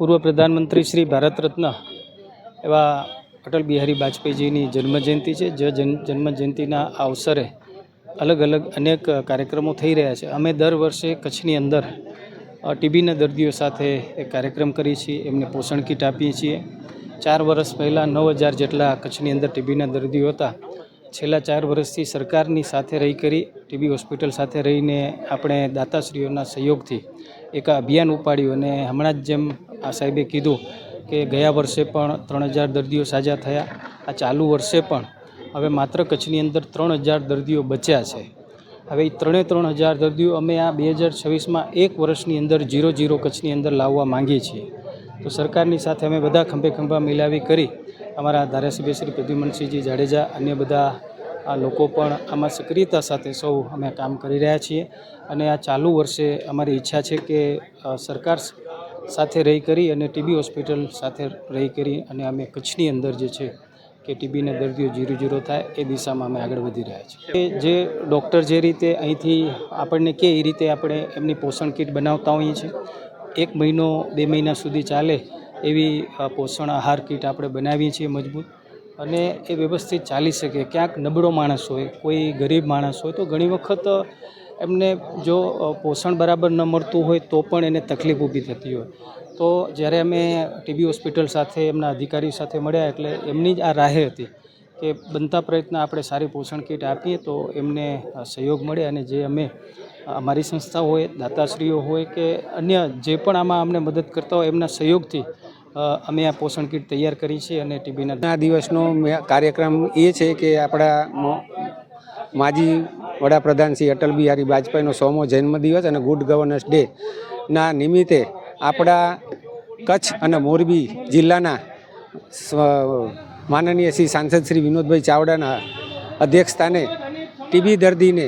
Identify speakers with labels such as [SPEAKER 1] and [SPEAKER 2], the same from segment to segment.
[SPEAKER 1] પૂર્વ પ્રધાનમંત્રી શ્રી ભારત રત્ન એવા અટલ બિહારી વાજપેયીજીની જન્મજયંતિ છે. જે જન, જન્મજયંતિના અવસરે અલગ અલગ અનેક કાર્યક્રમો થઈ રહ્યા છે. અમે દર વર્ષે કચ્છની અંદર ટીબીના દર્દીઓ સાથે કાર્યક્રમ કરીએ છીએ. એમને પોષણ કીટ આપીએ છીએ. ચાર વર્ષ પહેલાં નવ હજાર જેટલા કચ્છની અંદર ટીબીના દર્દીઓ હતા. છેલ્લા ચાર વર્ષથી સરકારની સાથે રહી કરી, ટીબી હોસ્પિટલ સાથે રહીને આપણે દાતાશ્રીઓના સહયોગથી એક અભિયાન ઉપાડ્યું અને હમણાં જ જેમ આ સાહેબે કીધું કે ગયા વર્ષે પણ ત્રણ હજાર દર્દીઓ સાજા થયા, આ ચાલુ વર્ષે પણ હવે માત્ર કચ્છની અંદર ત્રણ હજાર દર્દીઓ બચ્યા છે. હવે એ ત્રણે ત્રણ હજાર દર્દીઓ અમે આ બે હજાર છવ્વીસમાં એક વર્ષની અંદર જીરો જીરો કચ્છની અંદર લાવવા માંગીએ છીએ. તો સરકારની સાથે અમે બધા ખંભે ખંભા મિલાવી કરી અમારા ધારાસભ્ય શ્રી પ્રદ્યુમનસિંહજી જાડેજા, અન્ય બધા આ લોકો પણ આમાં સક્રિયતા સાથે સૌ અમે કામ કરી રહ્યા છીએ. અને આ ચાલુ વર્ષે અમારી ઈચ્છા છે કે સરકાર સાથે રહી કરી અને ટીબી હોસ્પિટલ સાથે રહી કરી અને અમે કચ્છની અંદર જે છે કે ટીબીના દર્દીઓ જીરો જીરો થાય એ દિશામાં અમે આગળ વધી રહ્યા છીએ. જે ડૉક્ટર જે રીતે અહીંથી આપણને કે એ રીતે આપણે એમની પોષણ કીટ બનાવતા હોઈએ છીએ. એક મહિનો, બે મહિના સુધી ચાલે એવી પોષણ આહાર કીટ આપણે બનાવીએ છીએ મજબૂત અને એ વ્યવસ્થિત ચાલી શકે. ક્યાંક નબળો માણસ હોય, કોઈ ગરીબ માણસ હોય, તો ઘણી વખત એમને જો પોષણ બરાબર ન મળતું હોય તો પણ એને તકલીફ ઊભી થતી હોય. તો જ્યારે અમે ટીબી હોસ્પિટલ સાથે, એમના અધિકારી સાથે મળ્યા એટલે એમની જ આ રાહે હતી કે બનતા પ્રયત્ન આપણે સારી પોષણ કીટ આપીએ તો એમને સહયોગ મળે અને જે અમે અમારી સંસ્થા હોય, દાતાશ્રીઓ હોય કે અન્ય જે પણ આમાં અમને મદદ કરતા હોય એમના સહયોગથી અમે આ પોષણ કીટ તૈયાર કરી છે અને ટીબીના
[SPEAKER 2] આ દિવસનો કાર્યક્રમ એ છે કે આપણા માજી વડાપ્રધાન શ્રી અટલ બિહારી વાજપેયીનો સોમો જન્મદિવસ અને ગુડ ગવર્નન્સ ડે ના નિમિત્તે આપણા કચ્છ અને મોરબી જિલ્લાના માનનીય શ્રી સાંસદ શ્રી વિનોદભાઈ ચાવડાના અધ્યક્ષસ્થાને ટીબી દર્દીને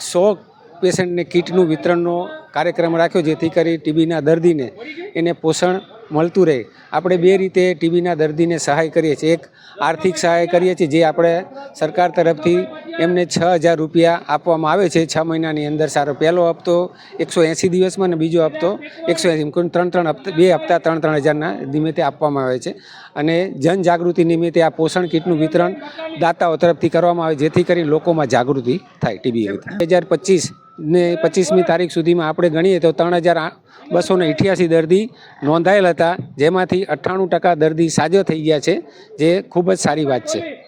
[SPEAKER 2] સો પેશન્ટને કીટનું વિતરણનો કાર્યક્રમ રાખ્યો, જેથી કરી ટીબીના દર્દીને એને પોષણ મળતું રહે. આપણે બે રીતે ટીબીના દર્દીને સહાય કરીએ છીએ. એક આર્થિક સહાય કરીએ છીએ, જે આપણે સરકાર તરફથી એમને છ હજાર રૂપિયા આપવામાં આવે છે. છ મહિનાની અંદર સારો પહેલો હપ્તો, એકસો એંસી દિવસમાં અને બીજો હપ્તો, એકસો એંસી ત્રણ ત્રણ હપ્તા, બે હપ્તા ત્રણ ત્રણ હજારના નિમિત્તે આપવામાં આવે છે. અને જનજાગૃતિ નિમિત્તે આ પોષણ કીટનું વિતરણ દાતાઓ તરફથી કરવામાં આવે, જેથી કરી લોકોમાં જાગૃતિ થાય ટીબી. બે હજાર પચીસ ને પચીસમી તારીખ સુધીમાં આપણે ગણીએ તો ત્રણ હજાર બસો ને અઠ્યાસી દર્દી નોંધાયેલ હતા, જેમાંથી અઠ્ઠાણું ટકા દર્દી સાજો થઈ ગયા છે, જે ખૂબ જ સારી વાત છે.